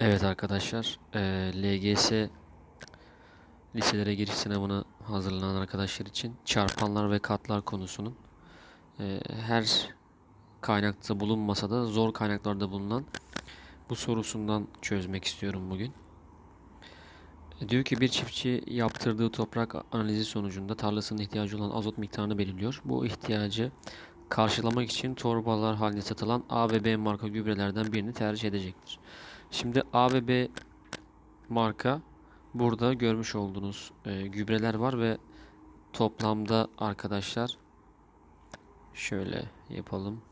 Evet arkadaşlar, eee, LGS liselere giriş sınavına hazırlanan arkadaşlar için çarpanlar ve katlar konusunun eee, her kaynakta bulunmasa da zor kaynaklarda bulunan bu sorusundan çözmek istiyorum bugün. E, Diyor ki bir çiftçi yaptırdığı toprak analizi sonucunda tarlasının ihtiyacı olan azot miktarını belirliyor. Bu ihtiyacı karşılamak için torbalar halinde satılan A ve B marka gübrelerden birini tercih edecektir. Şimdi A ve B marka burada görmüş olduğunuz e, gübreler var ve toplamda arkadaşlar şöyle yapalım.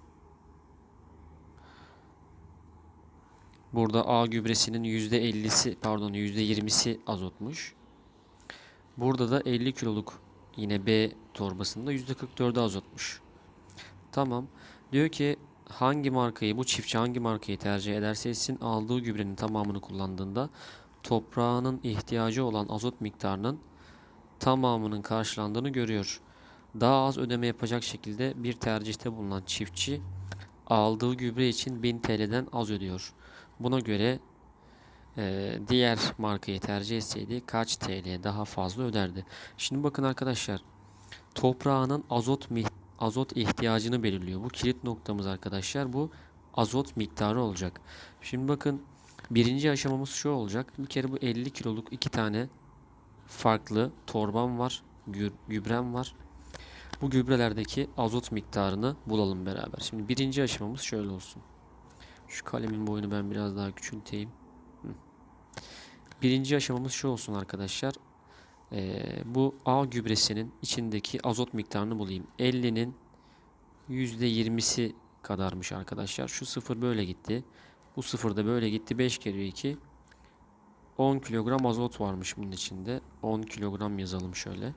Burada A gübresinin %50'si pardon %20'si azotmuş. Burada da 50 kiloluk yine B torbasında %44'ü azotmuş. Tamam. Diyor ki hangi markayı bu çiftçi hangi markayı tercih ederse etsin aldığı gübrenin tamamını kullandığında toprağının ihtiyacı olan azot miktarının tamamının karşılandığını görüyor. Daha az ödeme yapacak şekilde bir tercihte bulunan çiftçi aldığı gübre için 1000 TL'den az ödüyor. Buna göre eee, diğer markayı tercih etseydi kaç TL daha fazla öderdi? Şimdi bakın arkadaşlar toprağının azot mi azot ihtiyacını belirliyor. Bu kilit noktamız arkadaşlar. Bu azot miktarı olacak. Şimdi bakın birinci aşamamız şu olacak. Bir kere bu 50 kiloluk iki tane farklı torbam var. gü- Gübrem var. Bu gübrelerdeki azot miktarını bulalım beraber. Şimdi birinci aşamamız şöyle olsun. Şu kalemin boyunu ben biraz daha küçülteyim. Birinci aşamamız şu olsun arkadaşlar. Ee, bu A gübresinin içindeki azot miktarını bulayım. 50'nin %20'si kadarmış arkadaşlar. Şu sıfır böyle gitti. Bu sıfır da böyle gitti. 5 kere 2 10 kilogram azot varmış bunun içinde. 10 kilogram yazalım şöyle.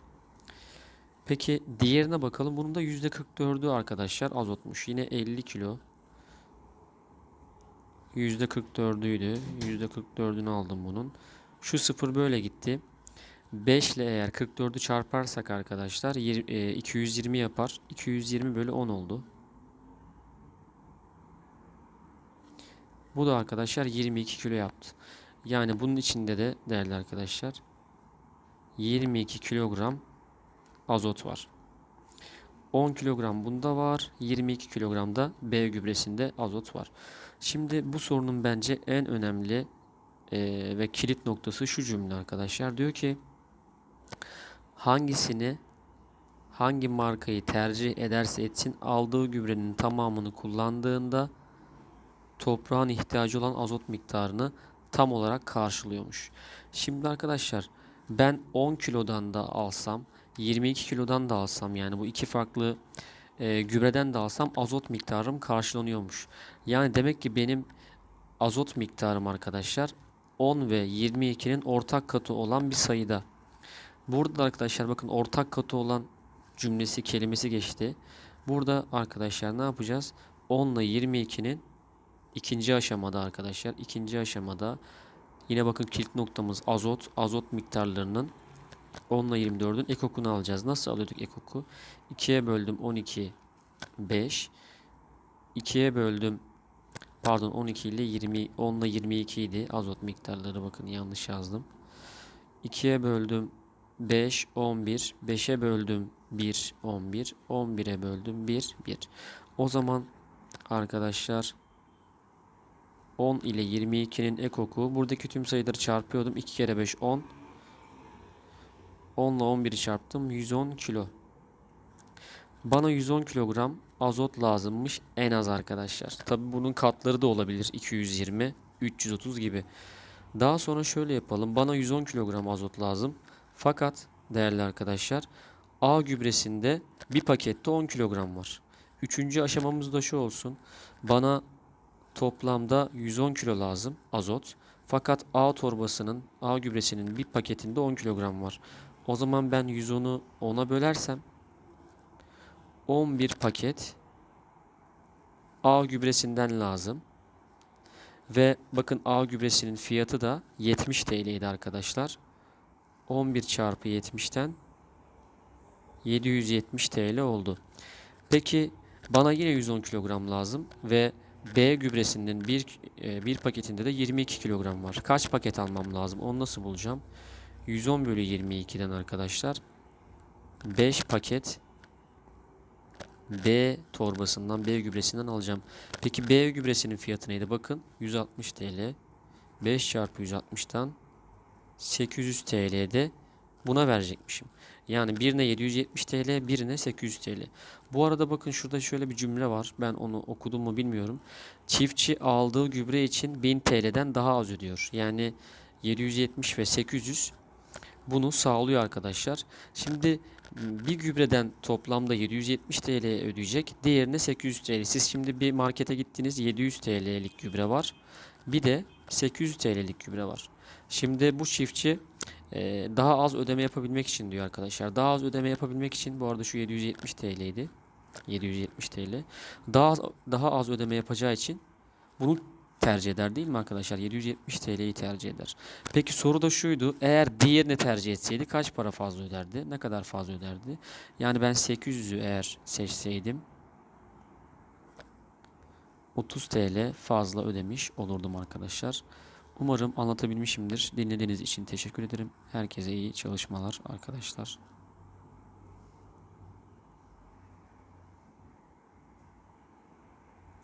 Peki diğerine bakalım. Bunun da %44'ü arkadaşlar azotmuş. Yine 50 kilo. %44'üydü. %44'ünü aldım bunun. Şu sıfır böyle gitti. 5 ile eğer 44'ü çarparsak arkadaşlar yir- e, 220 yapar. 220 bölü 10 oldu. Bu da arkadaşlar 22 kilo yaptı. Yani bunun içinde de değerli arkadaşlar 22 kilogram azot var. 10 kilogram bunda var. 22 kilogram da B gübresinde azot var. Şimdi bu sorunun bence en önemli e, ve kilit noktası şu cümle arkadaşlar. Diyor ki hangisini hangi markayı tercih ederse etsin aldığı gübrenin tamamını kullandığında toprağın ihtiyacı olan azot miktarını tam olarak karşılıyormuş. Şimdi arkadaşlar ben 10 kilodan da alsam 22 kilodan da alsam yani bu iki farklı e, gübreden de alsam azot miktarım karşılanıyormuş. Yani demek ki benim azot miktarım arkadaşlar 10 ve 22'nin ortak katı olan bir sayıda. Burada arkadaşlar bakın ortak katı olan cümlesi kelimesi geçti. Burada arkadaşlar ne yapacağız? 10 ile 22'nin ikinci aşamada arkadaşlar ikinci aşamada yine bakın kilit noktamız azot azot miktarlarının 10 ile 24'ün ekokunu alacağız. Nasıl alıyorduk ekoku? 2'ye böldüm 12 5 2'ye böldüm pardon 12 ile 20 10 ile 22 idi azot miktarları bakın yanlış yazdım. 2'ye böldüm 5 11 5'e böldüm 1 11 11'e böldüm 1 1. O zaman arkadaşlar 10 ile 22'nin ekoku buradaki tüm sayıları çarpıyordum. 2 kere 5 10. 10 ile 11'i çarptım. 110 kilo. Bana 110 kilogram azot lazımmış en az arkadaşlar. Tabi bunun katları da olabilir. 220, 330 gibi. Daha sonra şöyle yapalım. Bana 110 kilogram azot lazım. Fakat değerli arkadaşlar A gübresinde bir pakette 10 kilogram var. Üçüncü aşamamız da şu olsun. Bana toplamda 110 kilo lazım azot. Fakat A torbasının, A gübresinin bir paketinde 10 kilogram var. O zaman ben 110'u 10'a bölersem 11 paket A gübresinden lazım. Ve bakın A gübresinin fiyatı da 70 TL idi arkadaşlar. 11 çarpı 70'ten 770 TL oldu. Peki bana yine 110 kilogram lazım ve B gübresinin bir, e, bir paketinde de 22 kilogram var. Kaç paket almam lazım? Onu nasıl bulacağım? 110 bölü 22'den arkadaşlar 5 paket B torbasından B gübresinden alacağım. Peki B gübresinin fiyatı neydi? Bakın 160 TL. 5 çarpı 160'tan 800 TL'de buna verecekmişim. Yani birine 770 TL, birine 800 TL. Bu arada bakın şurada şöyle bir cümle var. Ben onu okudum mu bilmiyorum. Çiftçi aldığı gübre için 1000 TL'den daha az ödüyor. Yani 770 ve 800 bunu sağlıyor arkadaşlar. Şimdi bir gübreden toplamda 770 TL ödeyecek. Diğerine 800 TL. Siz şimdi bir markete gittiniz 700 TL'lik gübre var. Bir de 800 TL'lik gübre var. Şimdi bu çiftçi e, daha az ödeme yapabilmek için diyor arkadaşlar. Daha az ödeme yapabilmek için bu arada şu 770 TL'ydi. 770 TL. Daha az, daha az ödeme yapacağı için bunu tercih eder değil mi arkadaşlar? 770 TL'yi tercih eder. Peki soru da şuydu. Eğer diğerini tercih etseydi kaç para fazla öderdi? Ne kadar fazla öderdi? Yani ben 800'ü eğer seçseydim 30 TL fazla ödemiş olurdum arkadaşlar. Umarım anlatabilmişimdir. Dinlediğiniz için teşekkür ederim. Herkese iyi çalışmalar arkadaşlar.